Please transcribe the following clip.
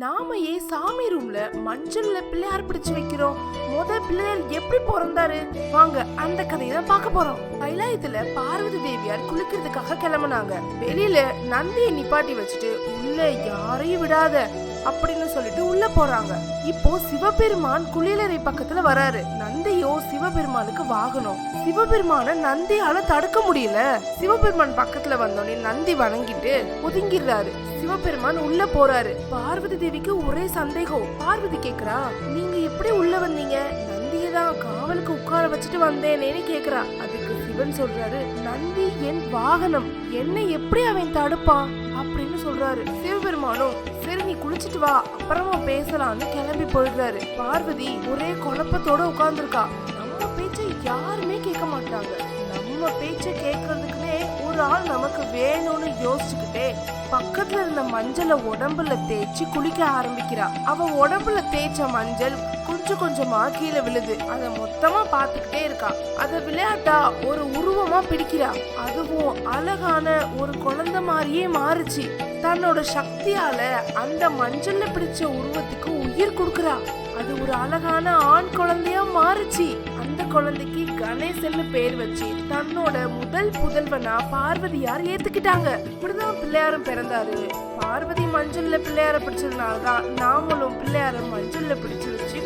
நாம ஏன் சாமி ரூம்ல மஞ்சள்ல பிள்ளையார் பிடிச்சு வைக்கிறோம்? முத பிள்ளையார் எப்படி பிறந்தாரு? வாங்க அந்த கதையை தான் பார்க்க போறோம். கைலாயத்துல பார்வதி தேவியார் குளிக்கிறதுக்காக கிளம்புனாங்க. வெளியில நந்தியை நிப்பாட்டி வச்சுட்டு உள்ள யாரையும் விடாத. அப்படின்னு சொல்லிட்டு உள்ள போறாங்க. இப்போ சிவபெருமான் குளியலறை பக்கத்துல வராரு. நந்தியோ சிவபெருமானுக்கு வாகனம். சிவபெருமான நந்தியால தடுக்க முடியல. சிவபெருமான் பக்கத்துல வந்தோடனே நந்தி வணங்கிட்டு ஒதுங்கிடுறாரு. சிவபெருமான் உள்ள போறாரு. பார்வதி தேவிக்கு ஒரே சந்தேகம். பார்வதி கேக்குறா நீங்க எப்படி உள்ள வந்தீங்க? நந்தியை தான் காவலுக்கு உட்கார வச்சுட்டு வந்தேனேன்னு கேக்குறா. அதுக்கு சிவன் சொல்றாரு நந்தி என் வாகனம். என்னை எப்படி அவன் தடுப்பான்? அப்படின்னு சொல்றாரு. சிவபெருமானும் சரி நீ குளிச்சிட்டு வா. அப்புறமா பேசலாம்னு கிளம்பி போயிடுறாரு. பார்வதி ஒரே குழப்பத்தோட உட்கார்ந்துருக்கா. நம்ம பேச்சை யாருமே கேட்க மாட்டாங்க. நம்ம பேச்சை கேட்கறது ஒரு ஆள் நமக்கு வேணும்னு யோசிச்சுக்கிட்டே பக்கத்துல இருந்த மஞ்சளை உடம்புல தேய்ச்சி குளிக்க ஆரம்பிக்கிறா. அவ உடம்புல தேய்ச்ச மஞ்சள் கொஞ்சம் கொஞ்சமா கீழே விழுது. அத மொத்தமா பாத்துக்கிட்டே இருக்கா. அத விளையாட்டா ஒரு உருவமா பிடிக்கிறா. அதுவும் அழகான ஒரு குழந்தை மாதிரியே மாறுச்சு. தன்னோட சக்தியால அந்த மஞ்சள்ல பிடிச்ச உருவத்துக்கு உயிர் கொடுக்கறா. அது ஒரு அழகான ஆண் குழந்தையா மாறுச்சு. குழந்தைக்கு கணேசன்னு பேர் வச்சு தன்னோட முதல் புதல்வனா பார்வதியார் ஏத்துக்கிட்டாங்க. இப்படிதான் பிள்ளையாரும் பிறந்தாரு. பார்வதி மஞ்சள்ல பிள்ளையார பிடிச்சதுனாலதான் நாமளும் பிள்ளையார மஞ்சள்ல பிடிச்சு வச்சு